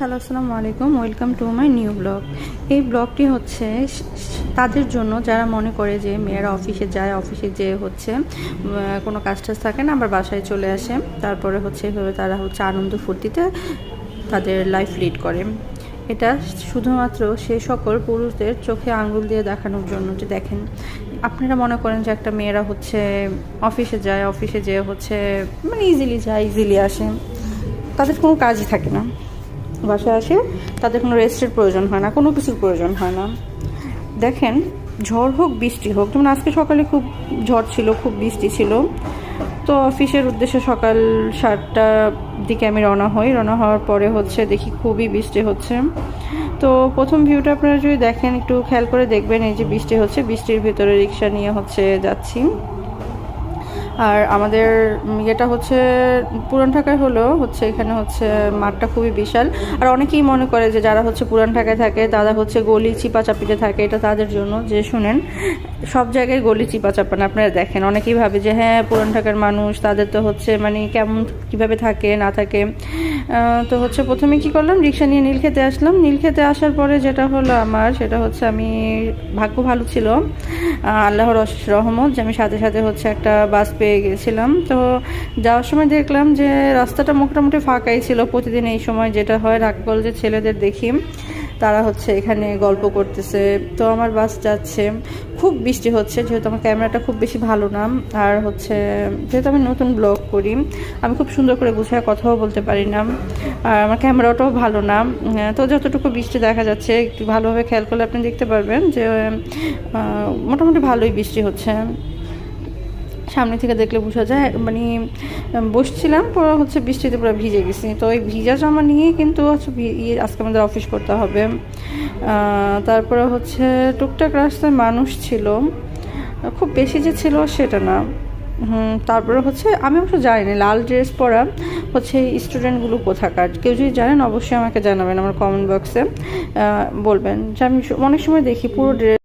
Hello, আসসালামু আলাইকুম। Welcome to my new vlog এই ব্লগটি হচ্ছে তাদের জন্য যারা মনে করে যে মেয়েরা অফিসে যায়, অফিসে যে হচ্ছে কোনো কাজ টাজ থাকে না, আবার বাসায় চলে আসে। তারপরে হচ্ছে এভাবে তারা হচ্ছে আনন্দ ফুর্তিতে তাদের লাইফ লিড করে। এটা শুধুমাত্র সে সকল পুরুষদের চোখে আঙ্গুল দিয়ে দেখানোর জন্য যে দেখেন, আপনারা মনে করেন যে একটা মেয়েরা হচ্ছে অফিসে যায়, অফিসে যেয়ে হচ্ছে মানে ইজিলি যায় ইজিলি আসে। তাদের কোনো কাজই থাকে না। বাসায় আসে, তাদের কোনো রেস্টের প্রয়োজন হয় না, কোনো কিছুর প্রয়োজন হয় না। দেখেন, ঝড় হোক, বৃষ্টি হোক, যেমন আজকে সকালে খুব ঝড় ছিল, খুব বৃষ্টি ছিল। তো অফিসের উদ্দেশ্যে সকাল সাতটার দিকে আমি রওনা হই। রওনা হওয়ার পরে হচ্ছে দেখি খুবই বৃষ্টি হচ্ছে। তো প্রথম ভিউটা আপনারা যদি দেখেন, একটু খেয়াল করে দেখবেন, এই যে বৃষ্টি হচ্ছে, বৃষ্টির ভিতরে রিক্সা নিয়ে হচ্ছে যাচ্ছি। আর আমাদের ইয়েটা হচ্ছে, পুরান ঢাকায় হলো হচ্ছে এখানে হচ্ছে মাঠটা খুবই বিশাল। আর অনেকেই মনে করে যে যারা হচ্ছে পুরান ঢাকায় থাকে, তারা হচ্ছে গলি চিপাচাপিতে থাকে, এটা তাদের জন্য। যে শুনেন, সব জায়গায় গলি চিপাচাপা না আপনারা দেখেন। অনেকেই ভাবে যে হ্যাঁ পুরান ঢাকার মানুষ, তাদের তো হচ্ছে মানে কেমন, কীভাবে থাকে, না থাকে। তো হচ্ছে প্রথমে কি করলাম? রিক্সা নিয়ে নীলক্ষেতে আসলাম। নীলক্ষেতে আসার পরে যেটা হলো আমার, সেটা হচ্ছে আমি, ভাগ্য ভালো ছিল আল্লাহর অশেষ রহমত যে আমি সাথে সাথে হচ্ছে একটা বাস পেয়ে গেছিলাম। তো যাওয়ার সময় দেখলাম যে রাস্তাটা মোটামুটি ফাঁকাই ছিল প্রতিদিন এই সময়, যেটা হয় রাগকল যে ছেলেদের দেখি। তারা হচ্ছে এখানে গল্প করতেছে। তো আমার বাস যাচ্ছে। খুব বৃষ্টি হচ্ছে, যেহেতু আমার ক্যামেরাটা খুব বেশি ভালো না। আর হচ্ছে, যেহেতু আমি নতুন ব্লগ করি, আমি খুব সুন্দর করে গুছিয়ে কথাও বলতে পারি না। আর আমার ক্যামেরাটাও ভালো না। তো যতটুকু বৃষ্টি দেখা যাচ্ছে, একটু ভালোভাবে খেয়াল করলে আপনি দেখতে পারবেন যে মোটামুটি ভালোই বৃষ্টি হচ্ছে। সামনে থেকে দেখলে বোঝা যায় মানে বসছিলাম পুরো হচ্ছে বৃষ্টিতে পুরো ভিজে গেছি। তো ওই ভিজা জামা নিয়ে কিন্তু হচ্ছে ইয়ে আজকে আমাদের অফিস করতে হবে। তারপরে হচ্ছে টুকটাক রাস্তায় মানুষ ছিল। খুব বেশি যে ছিল সেটা না। হুম তারপরে হচ্ছে আমি অবশ্য জানি লাল ড্রেস পরা হচ্ছে স্টুডেন্টগুলো কোথাকার। কেউ যদি জানেন অবশ্যই আমাকে জানাবেন আমার কমেন্ট বক্সে বলবেন যে আমি অনেক সময় দেখি পুরো ড্রে